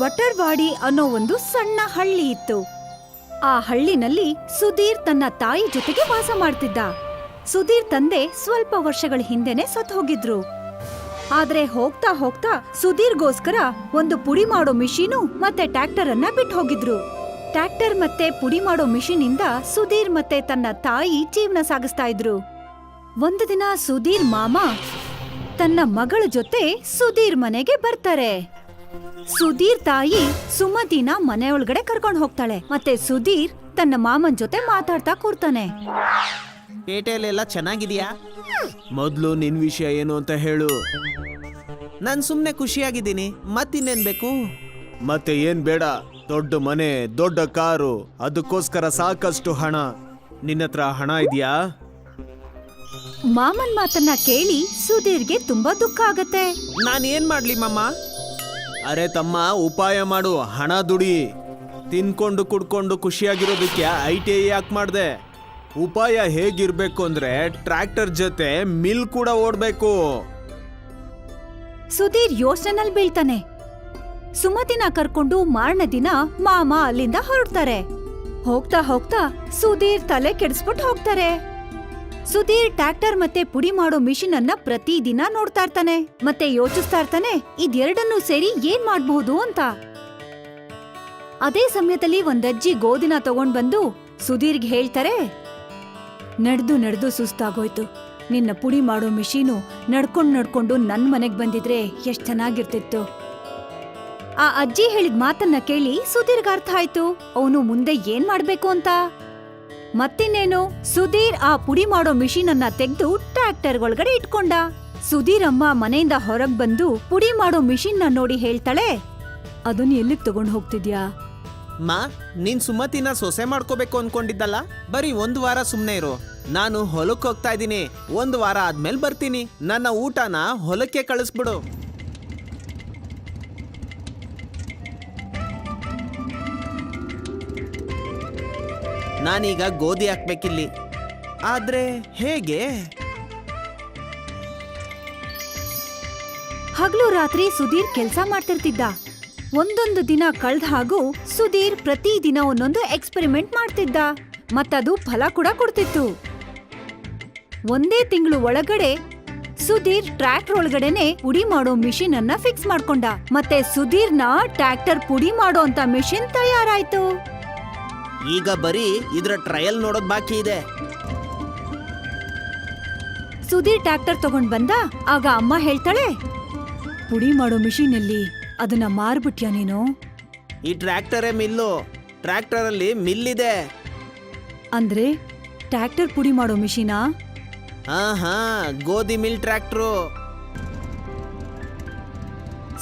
ಬಟರ್ವಾಡಿ ಅನ್ನೋ ಒಂದು ಸಣ್ಣ ಹಳ್ಳಿ ಇತ್ತು. ಆ ಹಳ್ಳಿನಲ್ಲಿ ಸುಧೀರ್ ತನ್ನ ತಾಯಿ ಜೊತೆಗೆ ವಾಸ ಮಾಡ್ತಿದ್ದ. ಸುಧೀರ್ ತಂದೆ ಸ್ವಲ್ಪ ವರ್ಷಗಳ ಹಿಂದೆನೆ ಸತ್ ಹೋಗಿದ್ರು. ಆದ್ರೆ ಹೋಗ್ತಾ ಹೋಗ್ತಾ ಸುಧೀರ್ಗೋಸ್ಕರ ಒಂದು ಪುಡಿ ಮಾಡೋ ಮಿಷಿನು ಮತ್ತೆ ಟ್ರ್ಯಾಕ್ಟರ್ ಅನ್ನ ಬಿಟ್ಟು ಹೋಗಿದ್ರು. ಟ್ರ್ಯಾಕ್ಟರ್ ಮತ್ತೆ ಪುಡಿ ಮಾಡೋ ಮಿಷಿನ್ ಇಂದ ಸುಧೀರ್ ಮತ್ತೆ ತನ್ನ ತಾಯಿ ಜೀವನ ಸಾಗಿಸ್ತಾ ಇದ್ರು. ಒಂದು ದಿನ ಸುಧೀರ್ ಮಾಮ ತನ್ನ ಮಗಳ ಜೊತೆ ಸುಧೀರ್ ಮನೆಗೆ ಬರ್ತಾರೆ. ಸುಧೀರ್ ತಾಯಿ ಸುಮತಿನ ಮನೆ ಒಳಗಡೆ ಕರ್ಕೊಂಡು ಹೋಗ್ತಾಳೆ. ಮತ್ತೆ ಸುಧೀರ್ ತನ್ನ ಮಾಮನ್ ಜೊತೆ ಮಾತಾಡ್ತಾ ಕೂರ್ತಾನೆ. ಪೇಟೆಯಲ್ಲೆಲ್ಲ ಚೆನ್ನಾಗಿದ್ಯಾ? ಮೊದಲು ನಿನ್ ವಿಷಯ ಏನು ಅಂತ ಹೇಳು. ನಾನು ಸುಮ್ಮನೆ ಖುಷಿಯಾಗಿದ್ದೀನಿ. ಮತ್ತಿನ್ನೇನ್ ಬೇಕು ಮತ್ತೆ ಏನ್ ಬೇಡ. ದೊಡ್ಡ ಮನೆ ದೊಡ್ಡ ಕಾರು. ಅದಕ್ಕೋಸ್ಕರ ಸಾಕಷ್ಟು ಹಣ. ನಿನ್ನತ್ರ ಹಣ ಇದೆಯಾ? ಮಾಮನ್ ಮಾತನ್ನ ಕೇಳಿ ಸುಧೀರ್ಗೆ ತುಂಬಾ ದುಃಖ ಆಗತ್ತೆ. ನಾನು ಏನ್ ಮಾಡ್ಲಿ ಮಮ್ಮ ಅರೆ ತಮ್ಮ, ಉಪಾಯ ಮಾಡು, ಹಣ ದುಡಿ. ತಿನ್ಕೊಂಡು ಕುಡ್ಕೊಂಡು ಖುಷಿಯಾಗಿರೋದಕ್ಕೆ ಐ ಟಿ ಐ ಯಾಕೆ ಮಾಡಿದೆ? ಉಪಾಯ ಹೇಗಿರ್ಬೇಕು ಅಂದ್ರೆ ಟ್ರ್ಯಾಕ್ಟರ್ ಜೊತೆ ಮಿಲ್ ಕೂಡ ಓಡ್ಬೇಕು. ಸುಧೀರ್ ಯೋಚನೆನಲ್ಲಿ ಬೀಳ್ತಾನೆ. ಸುಮತಿನ ಕರ್ಕೊಂಡು ಮಾರನೇ ದಿನ ಮಾಮ ಅಲ್ಲಿಂದ ಹೊರಡ್ತಾರೆ. ಹೋಗ್ತಾ ಹೋಗ್ತಾ ಸುಧೀರ್ ತಲೆ ಕೆಡಿಸ್ಬಿಟ್ಟು ಹೋಗ್ತಾರೆ. ಸುಧೀರ್ ಟ್ರ್ಯಾಕ್ಟರ್ ಮತ್ತೆ ಪುಡಿ ಮಾಡೋ ಮಿಷಿನ್ ಅನ್ನ ಪ್ರತಿದಿನ ನೋಡ್ತಾ ಇರ್ತಾನೆ. ಮತ್ತೆ ಯೋಚಿಸ್ತಾ ಇರ್ತಾನೆ ಇದೆರಡನ್ನೂ ಸೇರಿ ಏನ್ ಮಾಡ್ಬಹುದು ಅಂತ. ಅದೇ ಸಮಯದಲ್ಲಿ ಒಂದಜ್ಜಿ ಗೋಧಿನ ತಗೊಂಡ್ ಬಂದು ಸುಧೀರ್ಗೆ ಹೇಳ್ತಾರೆ, ನಡೆದು ನಡೆದು ಸುಸ್ತಾಗೋಯ್ತು. ನಿನ್ನ ಪುಡಿ ಮಾಡೋ ಮಿಷೀನು ನಡ್ಕೊಂಡು ನಡ್ಕೊಂಡು ನನ್ ಮನೆಗ್ ಬಂದಿದ್ರೆ ಎಷ್ಟ್ ಚೆನ್ನಾಗಿರ್ತಿತ್ತು. ಆ ಅಜ್ಜಿ ಹೇಳಿದ ಮಾತನ್ನ ಕೇಳಿ ಸುಧೀರ್ಗ್ ಅರ್ಥ ಆಯ್ತು. ಅವನು ಮುಂದೆ ಏನ್ ಮಾಡ್ಬೇಕು ಅಂತ. ಮತ್ತಿನ್ನೇನು? ಸುಧೀರ್ ಆ ಪುಡಿ ಮಾಡೋ ಮಿಷಿನ್ ಅನ್ನ ತೆಗೆದು ಟ್ರ್ಯಾಕ್ಟರ್ ಒಳಗಡೆ ಇಟ್ಕೊಂಡ. ಸುಧೀರ್ ಅಮ್ಮ ಮನೆಯಿಂದ ಹೊರಗ್ ಬಂದು ಪುಡಿ ಮಾಡೋ ಮಿಷಿನ್ ನೋಡಿ ಹೇಳ್ತಾಳೆ, ಅದನ್ನ ಎಲ್ಲಿಗ್ ತಗೊಂಡ್ ಹೋಗ್ತಿದ್ಯಾ? ಮಾ, ನೀನ್ ಸುಮತಿನ ಸೊಸೆ ಮಾಡ್ಕೋಬೇಕು ಅನ್ಕೊಂಡಿದ್ದಲ್ಲ? ಬರೀ ಒಂದ್ ವಾರ ಸುಮ್ನೆ ಇರು. ನಾನು ಹೊಲಕ್ಕೆ ಹೋಗ್ತಾ ಇದ್ದೀನಿ. ಒಂದ್ ವಾರ ಆದ್ಮೇಲೆ ಬರ್ತೀನಿ. ನನ್ನ ಊಟನ ಹೊಲಕ್ಕೆ ಕಳಿಸ್ಬಿಡು. ನಾನೀಗ ಗೋಧಿ ಹಾಕ್ಬೇಕಿಲ್ಲಿ. ಆದ್ರೆ ಹೇಗೆ? ಹಗಲು ರಾತ್ರಿ ಸುಧೀರ್ ಕೆಲಸ ಮಾಡ್ತಿರ್ತಿದ್ದ. ಒಂದೊಂದು ದಿನ ಕಳ್ದ ಹಾಗೂ ಸುಧೀರ್ ಪ್ರತಿದಿನ ಒಂದೊಂದು ಎಕ್ಸ್ಪೆರಿಮೆಂಟ್ ಮಾಡ್ತಿದ್ದ. ಮತ್ತದು ಫಲ ಕೂಡ ಕೊಡ್ತಿತ್ತು. ಒಂದೇ ತಿಂಗಳು ಒಳಗಡೆ ಸುಧೀರ್ ಟ್ರ್ಯಾಕ್ಟರ್ ಒಳಗಡೆನೆ ಪುಡಿ ಮಾಡೋ ಮಿಷಿನ್ ಅನ್ನ ಫಿಕ್ಸ್ ಮಾಡ್ಕೊಂಡ. ಮತ್ತೆ ಸುಧೀರ್ನ ಟ್ರ್ಯಾಕ್ಟರ್ ಪುಡಿ ಮಾಡೋ ಅಂತ ಮಿಷಿನ್ ತಯಾರಾಯ್ತು. ಈಗ ಬರೀ ಇದ್ರ ಟ್ರಯಲ್ ನೋಡೋದ್ ಬಾಕಿ ಇದೆ. ಸುಧೀರ್ ಟ್ರ್ಯಾಕ್ಟರ್ ತಗೊಂಡ್ ಬಂದ? ಆಗ ಅಮ್ಮ ಹೇಳ್ತಾಳೆ ಪುಡಿ ಮಾಡೋ ಮಿಷಿನ್ ಅಲ್ಲಿ ಅದನ್ನ ಮಾರ್ಬಿಟ್ಯಾ ನೀನು? ಈ ಟ್ರ್ಯಾಕ್ಟರೇ ಮಿಲ್ಲು. ಟ್ರ್ಯಾಕ್ಟರ್ ಅಲ್ಲಿ ಮಿಲ್ ಇದೆ ಅಂದ್ರೆ ಟ್ರ್ಯಾಕ್ಟರ್ ಪುಡಿ ಮಾಡೋ ಮಿಷಿನಾ? ಹಾ ಹಾ ಗೋಧಿ ಮಿಲ್ ಟ್ರ್ಯಾಕ್ಟ್ರು.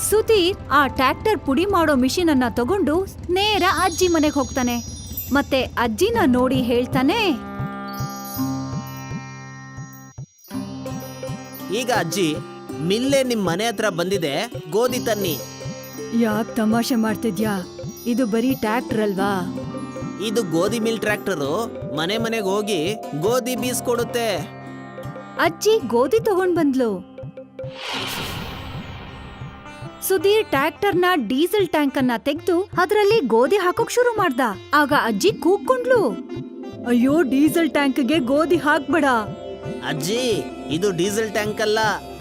ಸುಧೀರ್ ಆ ಟ್ರ್ಯಾಕ್ಟರ್ ಪುಡಿ ಮಾಡೋ ಮಿಷಿನ್ ಅನ್ನ ತಗೊಂಡು ನೇರ ಅಜ್ಜಿ ಮನೆಗೆ ಹೋಗ್ತಾನೆ. ಮತ್ತೆ ಅಜ್ಜಿನ ನೋಡಿ ಹೇಳ್ತಾನೆ. ಈಗ ಅಜ್ಜಿ ಮಿಲ್ಲೆ ನಿಮ್ ಮನೆ ಹತ್ರ ಬಂದಿದೆ ಗೋಧಿ ತನ್ನಿ. ಯಾಕ್ ತಮಾಷೆ ಮಾಡ್ತಿದ್ಯಾ? ಇದು ಬರೀ ಟ್ರ್ಯಾಕ್ಟರ್ ಅಲ್ವಾ? ಇದು ಗೋಧಿ ಮಿಲ್ ಟ್ರ್ಯಾಕ್ಟರು ಮನೆ ಮನೆಗೆ ಹೋಗಿ ಗೋಧಿ ಬೀಸ್ಕೊಡುತ್ತೆ. ಅಜ್ಜಿ ಗೋಧಿ ತಗೊಂಡ್ ಬಂದ್ಲು. ಸುಧೀರ್ ಟ್ರ್ಯಾಕ್ಟರ್ನ ಡೀಸೆಲ್ ಟ್ಯಾಂಕ್ ಅನ್ನ ತೆಗೆದು ಅದರಲ್ಲಿ ಗೋಧಿ ಹಾಕೋಕ್ ಶುರು ಮಾಡ್ದ. ಆಗ ಅಜ್ಜಿ ಕೂಗ್ಕೊಂಡ್ಲು ಅಯ್ಯೋ ಡೀಸೆಲ್ ಟ್ಯಾಂಕ್ಗೆ ಗೋಧಿ ಹಾಕ್ಬೇಡ. ಅಜ್ಜಿ ಇದು ಡೀಸೆಲ್ ಟ್ಯಾಂಕ್ ಅಲ್ಲ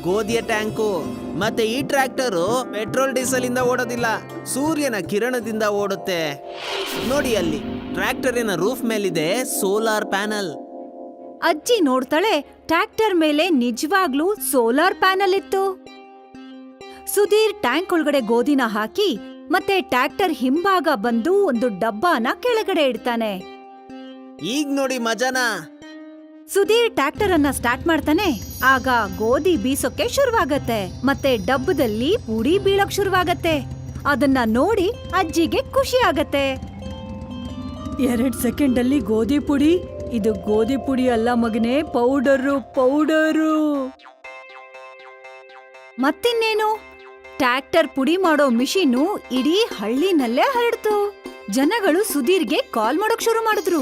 ಗೋಧಿಯ ಟ್ಯಾಂಕು. ಮತ್ತೆ ಈ ಟ್ರ್ಯಾಕ್ಟರು ಪೆಟ್ರೋಲ್ ಡೀಸೆಲ್ ಇಂದ ಓಡೋದಿಲ್ಲ ಸೂರ್ಯನ ಕಿರಣದಿಂದ ಓಡುತ್ತೆ. ನೋಡಿ ಅಲ್ಲಿ ಟ್ರ್ಯಾಕ್ಟರಿನ ರೂಫ್ ಮೇಲಿದೆ ಸೋಲಾರ್ ಪ್ಯಾನಲ್. ಅಜ್ಜಿ ನೋಡ್ತಾಳೆ ಟ್ರ್ಯಾಕ್ಟರ್ ಮೇಲೆ ನಿಜವಾಗ್ಲೂ ಸೋಲಾರ್ ಪ್ಯಾನಲ್ ಇತ್ತು. ಸುಧೀರ್ ಟ್ಯಾಂಕ್ ಒಳಗಡೆ ಗೋಧಿನ ಹಾಕಿ ಮತ್ತೆ ಟ್ರ್ಯಾಕ್ಟರ್ ಹಿಂಭಾಗ ಬಂದು ಒಂದು ಡಬ್ಬಾನ ಕೆಳಗಡೆ ಇಡ್ತಾನೆ. ಈಗ ನೋಡಿ ಮಜಾನ? ಸುಧೀರ್ ಟ್ರ್ಯಾಕ್ಟರ್ ಅನ್ನ ಸ್ಟಾರ್ಟ್ ಮಾಡ್ತಾನೆ. ಆಗ ಗೋಧಿ ಬೀಸೋಕೆ ಶುರುವಾಗತ್ತೆ. ಮತ್ತೆ ಡಬ್ಬದಲ್ಲಿ ಪುಡಿ ಬೀಳಕ್ ಶುರುವಾಗತ್ತೆ. ಅದನ್ನ ನೋಡಿ ಅಜ್ಜಿಗೆ ಖುಷಿ ಆಗತ್ತೆ. ಎರಡ್ ಸೆಕೆಂಡ್ ಅಲ್ಲಿ ಗೋಧಿ ಪುಡಿ ಇದು ಗೋಧಿ ಪುಡಿ ಅಲ್ಲ ಮಗನೇ ಪೌಡರು ಪೌಡರು. ಮತ್ತಿನ್ನೇನು? ಟ್ರ್ಯಾಕ್ಟರ್ ಪುಡಿ ಮಾಡೋ ಮಿಷಿನು ಇಡೀ ಹಳ್ಳಿನಲ್ಲೇ ಹರಡ್ತು. ಜನಗಳು ಸುಧೀರ್ಗೆ ಕಾಲ್ ಮಾಡೋಕ್ ಶುರು ಮಾಡಿದ್ರು.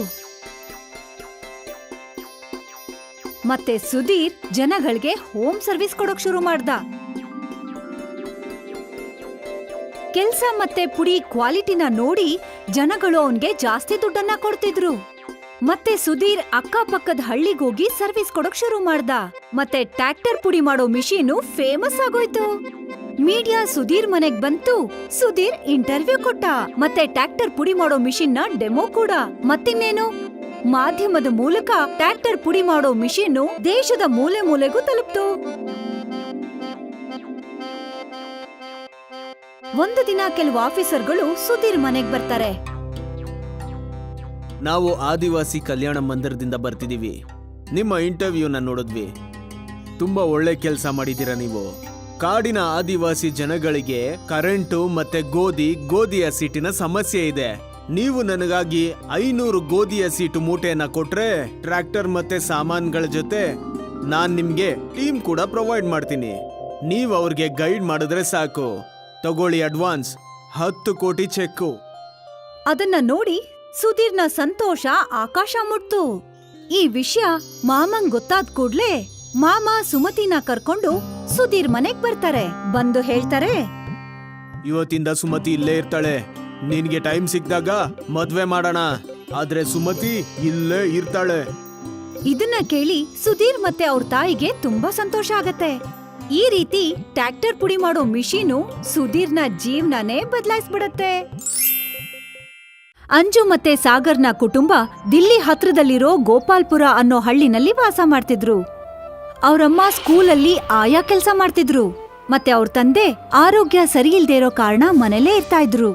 ಮತ್ತೆ ಸುಧೀರ್ ಜನಗಳಿಗೆ ಹೋಮ್ ಸರ್ವಿಸ್ ಕೊಡೋಕ್ ಶುರು ಮಾಡ್ದ. ಕೆಲ್ಸ ಮತ್ತೆ ಪುಡಿ ಕ್ವಾಲಿಟಿನ ನೋಡಿ ಜನಗಳು ಅವನ್ಗೆ ಜಾಸ್ತಿ ದುಡ್ಡನ್ನ ಕೊಡ್ತಿದ್ರು. ಮತ್ತೆ ಸುಧೀರ್ ಅಕ್ಕಪಕ್ಕದ ಹಳ್ಳಿಗೋಗಿ ಸರ್ವಿಸ್ ಕೊಡೋಕ್ ಶುರು ಮಾಡ್ದ. ಮತ್ತೆ ಟ್ರ್ಯಾಕ್ಟರ್ ಪುಡಿ ಮಾಡೋ ಮಿಷಿನು ಫೇಮಸ್ ಆಗೋಯ್ತು. ಮೀಡಿಯಾ ಸುಧೀರ್ ಮನೆಗ್ ಬಂತು. ಸುಧೀರ್ ಇಂಟರ್ವ್ಯೂ ಕೊಟ್ಟ. ಮತ್ತೆ ಟ್ರ್ಯಾಕ್ಟರ್ ಪುಡಿ ಮಾಡೋ ಮಿಷಿನ್ನ ಡೆಮೋ ಕೂಡ. ಮತ್ತಿನ್ನೇನು? ಮಾಧ್ಯಮದ ಮೂಲಕ ಟ್ರ್ಯಾಕ್ಟರ್ ಪುಡಿ ಮಾಡೋ ಮಿಷಿನ್ ದೇಶದ ಮೂಲೆ ಮೂಲೆಗೂ ತಲುಪ್ತು. ಒಂದು ದಿನ ಕೆಲವು ಆಫೀಸರ್ಗಳು ಸುಧೀರ್ ಮನೆಗ್ ಬರ್ತಾರೆ. ನಾವು ಆದಿವಾಸಿ ಕಲ್ಯಾಣ ಮಂದಿರದಿಂದ ಬರ್ತಿದೀವಿ. ನಿಮ್ಮ ಇಂಟರ್ವ್ಯೂನ ನೋಡಿದ್ವಿ. ತುಂಬಾ ಒಳ್ಳೆ ಕೆಲಸ ಮಾಡಿದ್ದೀರಾ ನೀವು. ಕಾಡಿನ ಆದಿವಾಸಿ ಜನಗಳಿಗೆ ಕರೆಂಟು ಮತ್ತೆ ಗೋಧಿ, ಗೋಧಿಯ ಸೀಟಿನ ಸಮಸ್ಯೆ ಇದೆ. ನೀವು ನನಗಾಗಿ ಐನೂರು ಗೋಧಿಯ ಸೀಟು ಮೂಟೆಯನ್ನ ಕೊಟ್ರೆ ಟ್ರ್ಯಾಕ್ಟರ್ ಮತ್ತೆ ಸಾಮಾನ್ಗಳ ಜೊತೆ ನಾನ್ ನಿಮ್ಗೆ ಟೀಮ್ ಕೂಡ ಪ್ರೊವೈಡ್ ಮಾಡ್ತೀನಿ. ನೀವು ಅವ್ರಿಗೆ ಗೈಡ್ ಮಾಡಿದ್ರೆ ಸಾಕು. ತಗೊಳ್ಳಿ ಅಡ್ವಾನ್ಸ್. ಹತ್ತು ಕೋಟಿ ಚೆಕ್ಕು. ಅದನ್ನ ನೋಡಿ ಸುಧೀರ್ನ ಸಂತೋಷ ಆಕಾಶ ಮುಟ್ತು. ಈ ವಿಷಯ ಮಾಮಂಗ್ ಗೊತ್ತಾದ್ ಕೂಡ್ಲೆ ಮಾಮ ಸುಮತಿನ ಕರ್ಕೊಂಡು ಸುಧೀರ್ ಮನೆಗ್ ಬರ್ತಾರೆ. ಬಂದು ಹೇಳ್ತಾರೆ ಇವತ್ತಿಂದ ಸುಮತಿ ಇಲ್ಲೇ ಇರ್ತಾಳೆ. ನಿನ್ಗೆ ಟೈಮ್ ಸಿಕ್ಕಿದಾಗ ಮದ್ವೆ ಮಾಡೋಣ. ಆದ್ರೆ ಸುಮತಿ ಇಲ್ಲೇ ಇರ್ತಾಳೆ. ಇದನ್ನ ಕೇಳಿ ಸುಧೀರ್ ಮತ್ತೆ ಅವ್ರ ತಾಯಿಗೆ ತುಂಬಾ ಸಂತೋಷ ಆಗತ್ತೆ. ಈ ರೀತಿ ಟ್ರ್ಯಾಕ್ಟರ್ ಪುಡಿ ಮಾಡೋ ಮಿಷಿನು ಸುಧೀರ್ನ ಜೀವನನೇ ಬದಲಾಯಿಸ್ಬಿಡತ್ತೆ. ಅಂಜು ಮತ್ತೆ ಸಾಗರ್ನ ಕುಟುಂಬ ದಿಲ್ಲಿ ಹತ್ರದಲ್ಲಿರೋ ಗೋಪಾಲ್ಪುರ ಅನ್ನೋ ಹಳ್ಳಿನಲ್ಲಿ ವಾಸ ಮಾಡ್ತಿದ್ರು. ಅವರಮ್ಮ ಸ್ಕೂಲಲ್ಲಿ ಆಯಾ ಕೆಲಸ ಮಾಡ್ತಿದ್ರು. ಮತ್ತೆ ಅವ್ರ ತಂದೆ ಆರೋಗ್ಯ ಸರಿ ಇಲ್ದೆ ಇರೋ ಕಾರಣ ಮನೇಲೇ ಇರ್ತಾ ಇದ್ರು.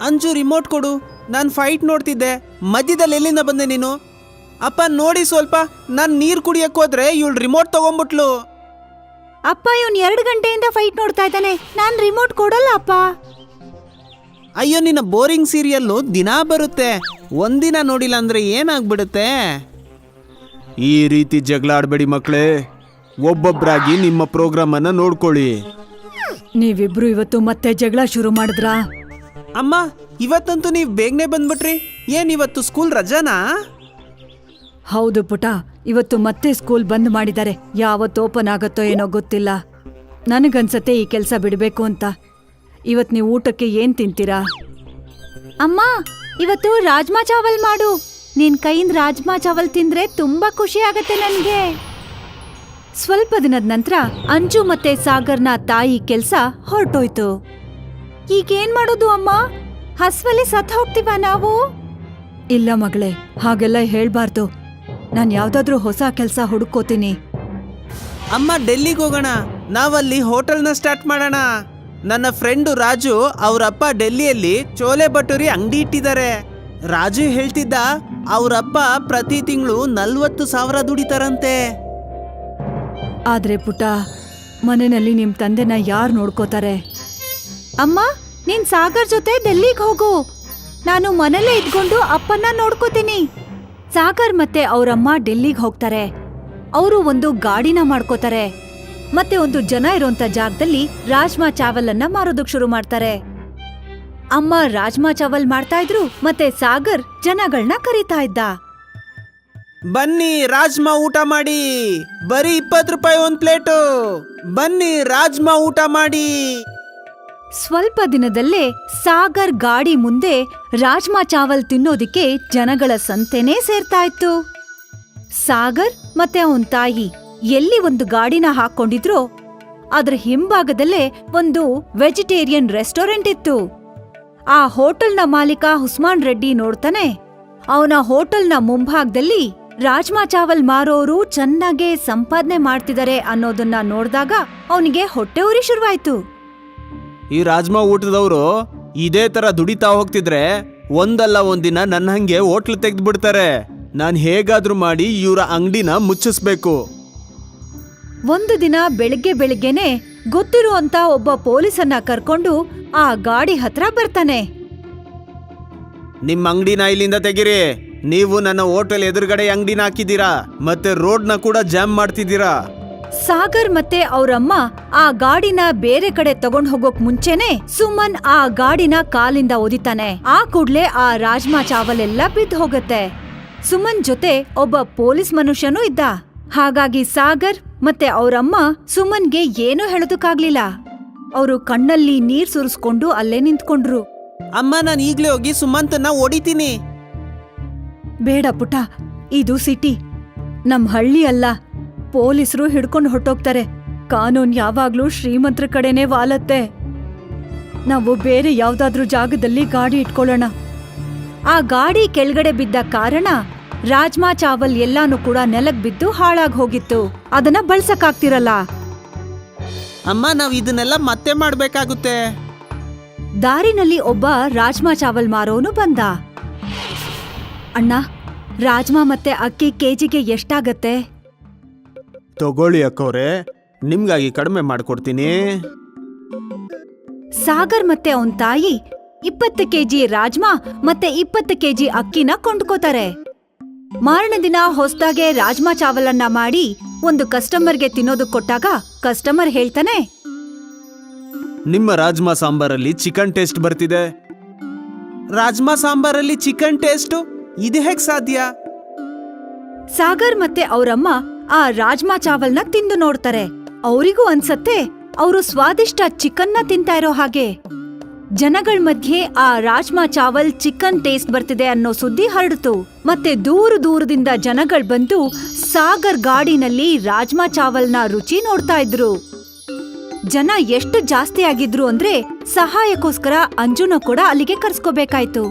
ಅಂಜು ರಿಮೋಟ್ ಕೊಡು. ನಾನು ಫೈಟ್ ನೋಡ್ತಿದ್ದೆ. ಮಧ್ಯದಲ್ಲಿ ಎಲ್ಲಿಂದ ಬಂದೆ ನೀನು? ಅಪ್ಪ ನೋಡಿ ಸ್ವಲ್ಪ. ನಾನು ನೀರು ಕುಡಿಯಕ್ ಹೋದ್ರೆ ಇವಳು ರಿಮೋಟ್ ತಗೊಂಡ್ಬಿಟ್ಲು ಅಪ್ಪ ಇವನ್ ಎರಡು ಗಂಟೆಯಿಂದ ಫೈಟ್ ನೋಡ್ತಾ ಇದ್ದಾನೆ. ನಾನ್ ರಿಮೋಟ್ ಕೊಡಲ್ಲ ಅಪ್ಪ. ಅಯ್ಯೋ ನಿನ್ನ ಬೋರಿಂಗ್ ಸೀರಿಯಲ್ಲು ದಿನಾ ಬರುತ್ತೆ. ಒಂದಿನ ನೋಡಿಲ್ಲ ಅಂದ್ರೆ ಏನಾಗ್ಬಿಡುತ್ತೆ? ಈ ರೀತಿ ಜಗಳ ಆಡಬೇಡಿ ಮಕ್ಕಳೇ. ಒಬ್ಬೊಬ್ಬರಾಗಿ ನಿಮ್ಮ ಪ್ರೋಗ್ರಾಮ್ ಅನ್ನ ನೋಡ್ಕೊಳ್ಳಿ. ನೀವಿಬ್ರು ಇವತ್ತು ಮತ್ತೆ ಜಗಳ ಶುರು ಮಾಡಿದ್ರಾ? ಅಮ್ಮ ಇವತ್ತಂತೂ ನೀವು ಬೇಗನೆ ಬಂದ್ಬಿಟ್ರಿ. ಏನ್ ಇವತ್ತು ಸ್ಕೂಲ್ ರಜಾನಾ? ಹೌದು ಪುಟ ಇವತ್ತು ಮತ್ತೆ ಸ್ಕೂಲ್ ಬಂದ್ ಮಾಡಿದ್ದಾರೆ. ಯಾವತ್ತು ಓಪನ್ ಆಗತ್ತೋ ಏನೋ ಗೊತ್ತಿಲ್ಲ. ನನಗನ್ಸತ್ತೆ ಈ ಕೆಲಸ ಬಿಡಬೇಕು ಅಂತ. ಇವತ್ತು ನೀವು ಊಟಕ್ಕೆ ಏನ್ ತಿಂತೀರಾ? ಅಮ್ಮ ಇವತ್ತು ರಾಜ್ಮಾ ಚಾವಲ್ ಮಾಡು. ನಿನ್ ಕೈಯಿಂದ ರಾಜ್ಮಾ ಚಾವಲ್ ತಿಂದ್ರೆ ತುಂಬಾ ಖುಷಿ ಆಗತ್ತೆ ನನ್ಗೆ. ಸ್ವಲ್ಪ ದಿನದ ನಂತರ ಅಂಜು ಮತ್ತೆ ಸಾಗರ್ನ ತಾಯಿ ಕೆಲ್ಸ ಹೊರಟೋಯ್ತು. ಈಗೇನ್ ಮಾಡೋದು ಅಮ್ಮ? ಹಸ್ವಲ್ಲಿ ಸತ್ ಹೋಗ್ತೀವ ನಾವು? ಇಲ್ಲ ಮಗಳೇ, ಹಾಗೆಲ್ಲ ಹೇಳ್ಬಾರ್ದು. ನಾನ್ ಯಾವ್ದಾದ್ರೂ ಹೊಸ ಕೆಲ್ಸ ಹುಡುಕೋತೀನಿ. ಅಮ್ಮ, ಡೆಲ್ಲಿಗೆ ಹೋಗೋಣ. ನಾವಲ್ಲಿ ಹೋಟೆಲ್ನ ಸ್ಟಾರ್ಟ್ ಮಾಡೋಣ. ನನ್ನ ಫ್ರೆಂಡು ರಾಜು ಅವರಪ್ಪ ಡೆಲ್ಲಿಯಲ್ಲಿ ಚೋಲೆ ಭಟೂರಿ ಅಂಗಡಿ ಇಟ್ಟಿದ್ದಾರೆ. ರಾಜು ಹೇಳ್ತಿದ್ದ ಅವರಪ್ಪ ಪ್ರತಿ ತಿಂಗಳು ನಲ್ವತ್ತು ಸಾವಿರ ದುಡಿತಾರಂತೆ. ಆದ್ರೆ ಪುಟ ಮನೆಯಲ್ಲಿ ನಿಮ್ ತಂದೆನ ಯಾರು ನೋಡ್ಕೋತಾರೆ? ಅಮ್ಮ, ನೀನ್ ಸಾಗರ್ ಜೊತೆ ಡೆಲ್ಲಿಗೆ ಹೋಗು. ನಾನು ಮನೇಲೇ ಇದ್ಕೊಂಡು ಅಪ್ಪನ್ನ ನೋಡ್ಕೋತೀನಿ. ಸಾಗರ್ ಮತ್ತೆ ಅವರಮ್ಮ ಡೆಲ್ಲಿಗೆ ಹೋಗ್ತಾರೆ. ಅವರು ಒಂದು ಗಾಡಿನ ಮಾಡ್ಕೋತಾರೆ. ಮತ್ತೆ ಒಂದು ಜನ ಇರುವಂತ ಜಾಗದಲ್ಲಿ ರಾಜ್ಮಾ ಚಾವಲ್ ಅನ್ನ ಮಾರೋದಕ್ ಶುರು ಮಾಡ್ತಾರೆ. ಅಮ್ಮ ರಾಜ್ಮಾ ಚಾವಲ್ ಮಾಡ್ತಾ ಇದ್ರು ಮತ್ತೆ ಸಾಗರ್ ಜನಗಳನ್ನ ಕರೀತಾ ಇದ್ದ. ಬನ್ನಿ ರಾಜ್ಮಾ ಊಟ ಮಾಡಿ. ಬರೀ ಇಪ್ಪತ್ತು ರೂಪಾಯಿ ಒಂದು ಪ್ಲೇಟು. ಬನ್ನಿ ರಾಜ್ಮಾ ಊಟ ಮಾಡಿ. ಸ್ವಲ್ಪ ದಿನದಲ್ಲೇ ಸಾಗರ್ ಗಾಡಿ ಮುಂದೆ ರಾಜ್ಮಾ ಚಾವಲ್ ತಿನ್ನೋದಿಕ್ಕೆ ಜನಗಳ ಸಂತೆನೇ ಸೇರ್ತಾ ಇತ್ತು. ಸಾಗರ್ ಮತ್ತೆ ಅವನ್ ತಾಯಿ ಎಲ್ಲಿ ಒಂದು ಗಾಡಿನ ಹಾಕೊಂಡಿದ್ರೋ ಅದ್ರ ಹಿಂಭಾಗದಲ್ಲೇ ಒಂದು ವೆಜಿಟೇರಿಯನ್ ರೆಸ್ಟೋರೆಂಟ್ ಇತ್ತು. ಆ ಹೋಟೆಲ್ನ ಮಾಲೀಕ ಹುಸ್ಮಾನ್ ರೆಡ್ಡಿ ನೋಡ್ತಾನೆ. ಅವನ ಹೋಟೆಲ್ನ ಮುಂಭಾಗದಲ್ಲಿ ರಾಜ್ಮಾ ಚಾವಲ್ ಮಾರೋರು ಚೆನ್ನಾಗೆ ಸಂಪಾದನೆ ಮಾಡ್ತಿದ್ದಾರೆ ಅನ್ನೋದನ್ನ ನೋಡ್ದಾಗ ಅವನಿಗೆ ಹೊಟ್ಟೆ ಉರಿ ಶುರುವಾಯ್ತು. ಈ ರಾಜ್ಮಾ ಊಟದವರು ಇದೇ ತರ ದುಡಿತಾ ಹೋಗ್ತಿದ್ರೆ ಒಂದಲ್ಲ ಒಂದಿನ ನನ್ನ ಹಂಗೆ ಹೋಟ್ಲು ತೆಗೆದು ಬಿಡ್ತಾರೆ ನಾನು ಹೇಗಾದ್ರೂ ಮಾಡಿ ಇವರ ಅಂಗಡಿನ ಮುಚ್ಚಿಸ್ಬೇಕು. ಒಂದು ದಿನ ಬೆಳಿಗ್ಗೆ ಬೆಳಿಗ್ಗೆನೆ ಗೊತ್ತಿರುವಂತ ಒಬ್ಬ ಪೊಲೀಸನ್ನ ಕರ್ಕೊಂಡು ಆ ಗಾಡಿ ಹತ್ರ ಬರ್ತಾನೆ. ನಿಮ್ಮ ಅಂಗಡಿನ ಇಲ್ಲಿಂದ ತೆಗಿರಿ. ನೀವು ನನ್ನ ಹೋಟೆಲ್ ಎದುರುಗಡೆ ಅಂಗಡಿನ ಹಾಕಿದ್ದೀರಾ. ಮತ್ತೆ ರೋಡ್ನ ಕೂಡ ಜಾಮ್ ಮಾಡ್ತಿದ್ದೀರಾ. ಸಾಗರ್ ಮತ್ತೆ ಅವರಮ್ಮ ಆ ಗಾಡಿನ ಬೇರೆ ಕಡೆ ತಗೊಂಡ್ ಹೋಗೋಕ್ ಮುಂಚೆನೆ ಸುಮನ್ ಆ ಗಾಡಿನ ಕಾಲಿಂದ ಒದಿತಾನೆ. ಆ ಕೂಡ್ಲೆ ಆ ರಾಜ್ಮಾ ಚಾವಲ್ ಎಲ್ಲ ಬಿದ್ದು ಹೋಗತ್ತೆ. ಸುಮನ್ ಜೊತೆ ಒಬ್ಬ ಪೊಲೀಸ್ ಮನುಷ್ಯನೂ ಇದ್ದ. ಹಾಗಾಗಿ ಸಾಗರ್ ಮತ್ತೆ ಅವರಮ್ಮ ಸುಮನ್ಗೆ ಏನೂ ಹೇಳೋದಕ್ಕಾಗ್ಲಿಲ್ಲ. ಅವರು ಕಣ್ಣಲ್ಲಿ ನೀರ್ ಸುರಿಸ್ಕೊಂಡು ಅಲ್ಲೇ ನಿಂತ್ಕೊಂಡ್ರು. ಅಮ್ಮ ನಾನು ಈಗ್ಲೇ ಹೋಗಿ ಸುಮಂತನ್ನ ಓಡಿತೀನಿ ಬೇಡ ಪುಟ ಇದು ಸಿಟಿ. ನಮ್ ಹಳ್ಳಿ ಅಲ್ಲ. ಪೊಲೀಸರು ಹಿಡ್ಕೊಂಡು ಹೊಟ್ಟೋಗ್ತಾರೆ ಕಾನೂನ್ ಯಾವಾಗ್ಲೂ ಶ್ರೀಮಂತರ ಕಡೆನೇ ವಾಲತ್ತೆ. ನಾವು ಬೇರೆ ಯಾವ್ದಾದ್ರೂ ಜಾಗದಲ್ಲಿ ಗಾಡಿ ಇಟ್ಕೊಳ್ಳೋಣ. ಆ ಗಾಡಿ ಕೆಳಗಡೆ ಬಿದ್ದ ಕಾರಣ ರಾಜ್ಮಾ ಚಾವಲ್ ಎಲ್ಲಾನು ಕೂಡ ನೆಲಕ್ ಬಿದ್ದು ಹಾಳಾಗ್ ಹೋಗಿತ್ತು. ಅದನ್ನ ಬಳಸಕ್ಕಾಗ್ತಿರಲ್ಲ. ಅಮ್ಮ ನಾವ್ ಇದನ್ನೆಲ್ಲ ಮತ್ತೆ ಮಾಡ್ಬೇಕಾಗುತ್ತೆ. ದಾರಿನಲ್ಲಿ ಒಬ್ಬ ರಾಜ್ಮಾ ಚಾವಲ್ ಮಾರೋನು ಬಂದ. ಅಣ್ಣ ರಾಜ್ಮಾ ಮತ್ತೆ ಅಕ್ಕಿ ಕೆಜಿಗೆ ಎಷ್ಟಾಗತ್ತೆ? ತಗೊಳ್ಳಿ ಅಕ್ಕವ್ರೆ ನಿಮ್ಗಾಗಿ ಕಡಿಮೆ ಮಾಡ್ಕೊಡ್ತೀನಿ. ಸಾಗರ್ ಮತ್ತೆ ಅವನ್ ತಾಯಿ ಇಪ್ಪತ್ತು ಕೆಜಿ ರಾಜ್ಮಾ ಮತ್ತೆ ಇಪ್ಪತ್ತು ಕೆಜಿ ಅಕ್ಕಿನ ಕೊಂಡ್ಕೋತಾರೆ. ಮಾರನೇ ದಿನ ಹೊಸ್ದಾಗೆ ರಾಜ್ಮಾ ಚಾವಲನ್ನ ಮಾಡಿ ಒಂದು ಕಸ್ಟಮರ್ಗೆ ತಿನ್ನೋದು ಕೊಟ್ಟಾಗ ಕಸ್ಟಮರ್ ಹೇಳ್ತಾನೆ ನಿಮ್ಮ ರಾಜ್ಮಾ ಸಾಂಬಾರಲ್ಲಿ ಚಿಕನ್ ಟೇಸ್ಟ್ ಬರ್ತಿದೆ. ರಾಜ್ಮಾ ಸಾಂಬಾರಲ್ಲಿ ಚಿಕನ್ ಟೇಸ್ಟ್ ಇದು ಹೇಗ್ ಸಾಧ್ಯ? ಸಾಗರ್ ಮತ್ತೆ ಅವರಮ್ಮ ಆ ರಾಜ್ಮಾ ಚಾವಲ್ನ ತಿಂದು ನೋಡ್ತಾರೆ. ಅವರಿಗೂ ಅನ್ಸತ್ತೆ ಅವರು ಸ್ವಾದಿಷ್ಟ ಚಿಕನ್ನ ತಿಂತಾ ಇರೋ ಹಾಗೆ. ಜನಗಳ ಮಧ್ಯೆ ಆ ರಾಜ್ಮಾ ಚಾವಲ್ ಚಿಕನ್ ಟೇಸ್ಟ್ ಬರ್ತಿದೆ ಅನ್ನೋ ಸುದ್ದಿ ಹರಡಿತು. ಮತ್ತೆ ದೂರ ದೂರದಿಂದ ಜನಗಳ್ ಬಂದು ಸಾಗರ್ ಗಾಡಿನಲ್ಲಿ ರಾಜ್ಮಾ ಚಾವಲ್ನ ರುಚಿ ನೋಡ್ತಾ ಇದ್ರು. ಜನ ಎಷ್ಟು ಜಾಸ್ತಿ ಆಗಿದ್ರು ಅಂದ್ರೆ ಸಹಾಯಕ್ಕೋಸ್ಕರ ಅಂಜುನ ಕೂಡ ಅಲ್ಲಿಗೆ ಕರ್ಸ್ಕೋಬೇಕಾಯ್ತು.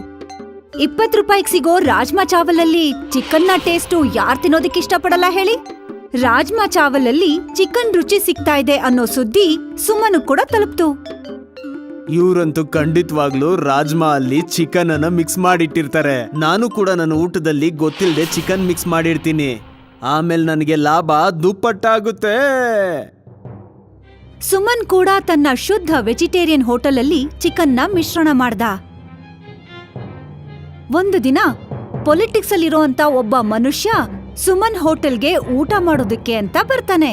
ಇಪ್ಪತ್ ರೂಪಾಯಿಗೆ ಸಿಗೋ ರಾಜ್ಮಾ ಚಾವಲಲ್ಲಿ ಚಿಕನ್ನ ಟೇಸ್ಟು ಯಾರ್ ತಿನ್ನೋದಕ್ಕೆ ಇಷ್ಟಪಡಲ್ಲ ಹೇಳಿ? ರಾಜ್ಮಾ ಚಾವಲಲ್ಲಿ ಚಿಕನ್ ರುಚಿ ಸಿಗ್ತಾ ಇದೆ ಅನ್ನೋ ಸುದ್ದಿ ಸುಮ್ಮನು ಕೂಡ ತಲುಪ್ತು. ಇವ್ರಂತೂ ಖಂಡಿತವಾಗ್ಲೂ ರಾಜ್ಮಾ ಅಲ್ಲಿ ಚಿಕನ್ ಅನ್ನ ಮಿಕ್ಸ್ ಮಾಡಿಟ್ಟಿರ್ತಾರೆ. ನಾನು ಕೂಡ ನನ್ನ ಊಟದಲ್ಲಿ ಗೊತ್ತಿಲ್ಲದೆ ಚಿಕನ್ ಮಿಕ್ಸ್ ಮಾಡಿರ್ತೀನಿ. ಆಮೇಲೆ ನನಗೆ ಲಾಭ ದುಪ್ಪಟ್ಟಾಗುತ್ತೆ. ಸುಮನ್ ಕೂಡ ತನ್ನ ಶುದ್ಧ ವೆಜಿಟೇರಿಯನ್ ಹೋಟೆಲಲ್ಲಿ ಚಿಕನ್ನ ಮಿಶ್ರಣ ಮಾಡ್ದ. ಒಂದು ದಿನ ಪೊಲಿಟಿಕ್ಸ್ ಇರುವಂತ ಒಬ್ಬ ಮನುಷ್ಯ ಸುಮನ್ ಹೋಟೆಲ್ಗೆ ಊಟ ಮಾಡೋದಕ್ಕೆ ಅಂತ ಬರ್ತಾನೆ.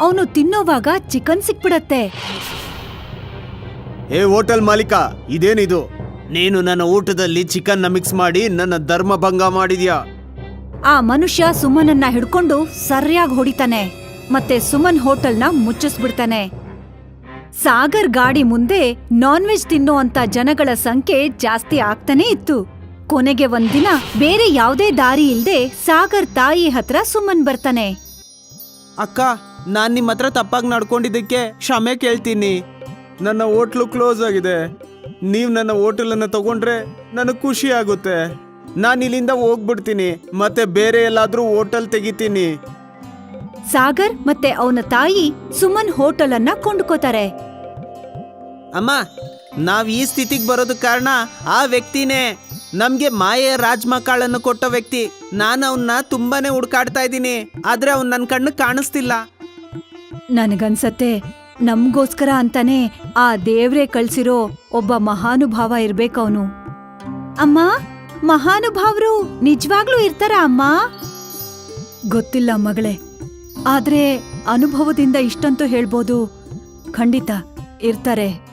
ಅವನು ತಿನ್ನೋವಾಗ ಚಿಕನ್ ಸಿಕ್ಬಿಡತ್ತೆ. ಏ ಹೋಟೆಲ್ ಮಾಲೀಕ ಇದೇನಿದು? ನೀನು ನನ್ನ ಊಟದಲ್ಲಿ ಚಿಕನ್ನ ಮಿಕ್ಸ್ ಮಾಡಿ ನನ್ನ ಧರ್ಮ ಭಂಗ ಮಾಡಿದ್ಯಾ? ಆ ಮನುಷ್ಯ ಸುಮನನ್ನ ಹಿಡ್ಕೊಂಡು ಸರಿಯಾಗಿ ಹೊಡಿತಾನೆ ಮತ್ತೆ ಸುಮನ್ ಹೋಟೆಲ್ನ ಮುಚ್ಚಿಸ್ಬಿಡ್ತಾನೆ. ಸಾಗರ್ ಗಾಡಿ ಮುಂದೆ ನಾನ್ ವೆಜ್ ತಿನ್ನುವಂತ ಅಂತ ಜನಗಳ ಸಂಖ್ಯೆ ಜಾಸ್ತಿ ಆಗ್ತಾನೇ ಇತ್ತು. ಕೊನೆಗೆ ಒಂದಿನ ಬೇರೆ ಯಾವುದೇ ದಾರಿ ಇಲ್ದೆ ಸಾಗರ್ ತಾಯಿ ಹತ್ರ ಸುಮನ್ ಬರ್ತಾನೆ. ಅಕ್ಕ ನಾನ್ ನಿಮ್ಮ ಹತ್ರ ತಪ್ಪಾಗಿ ನಡ್ಕೊಂಡಿದ್ದಕ್ಕೆ ಕ್ಷಮೆ ಕೇಳ್ತೀನಿ. ನನ್ನ ಹೋಟ್ಲು ಕ್ಲೋಸ್ ಆಗಿದೆ. ನೀವು ನನ್ನ ಹೋಟೆಲನ್ನು ತಗೊಂಡ್ರೆ ನನಗೆ ಖುಷಿ ಆಗುತ್ತೆ. ನಾನು ಇಲ್ಲಿಂದ ಹೋಗ್ಬಿಡ್ತೀನಿ ಮತ್ತೆ ಬೇರೆ ಎಲ್ಲಾದ್ರೂ ಹೋಟೆಲ್ ತೆಗಿತೀನಿ. ಸಾಗರ್ ಮತ್ತೆ ಅವನ ತಾಯಿ ಸುಮನ್ ಹೋಟೆಲ್ ಅನ್ನ ಕೊಂಡ್ಕೋತಾರೆ. ಅಮ್ಮ ನಾವ್ ಈ ಸ್ಥಿತಿಗೆ ಬರೋದಕ್ಕೆ ಕಾರಣ ಆ ವ್ಯಕ್ತಿನೇ. ನಮ್ಗೆ ಮಾಯೆಯ ರಾಜ್ಮಕಾಳನ್ನು ಕೊಟ್ಟ ವ್ಯಕ್ತಿ. ನಾನು ಅವನ್ನ ತುಂಬಾನೇ ಹುಡ್ಕಾಡ್ತಾ ಇದ್ದೀನಿ ಆದ್ರೆ ಅವ್ನು ನನ್ನ ಕಣ್ಣು ಕಾಣಿಸ್ತಿಲ್ಲ. ನನಗನ್ಸತ್ತೆ ನಮ್ಗೋಸ್ಕರ ಅಂತಾನೆ ಆ ದೇವ್ರೇ ಕಳ್ಸಿರೋ ಒಬ್ಬ ಮಹಾನುಭಾವ ಇರ್ಬೇಕವನು. ಅಮ್ಮ, ಮಹಾನುಭಾವರು ನಿಜವಾಗ್ಲೂ ಇರ್ತಾರ ಅಮ್ಮ? ಗೊತ್ತಿಲ್ಲ ಮಗಳೇ. ಆದ್ರೆ ಅನುಭವದಿಂದ ಇಷ್ಟಂತೂ ಹೇಳ್ಬೋದು, ಖಂಡಿತ ಇರ್ತಾರೆ.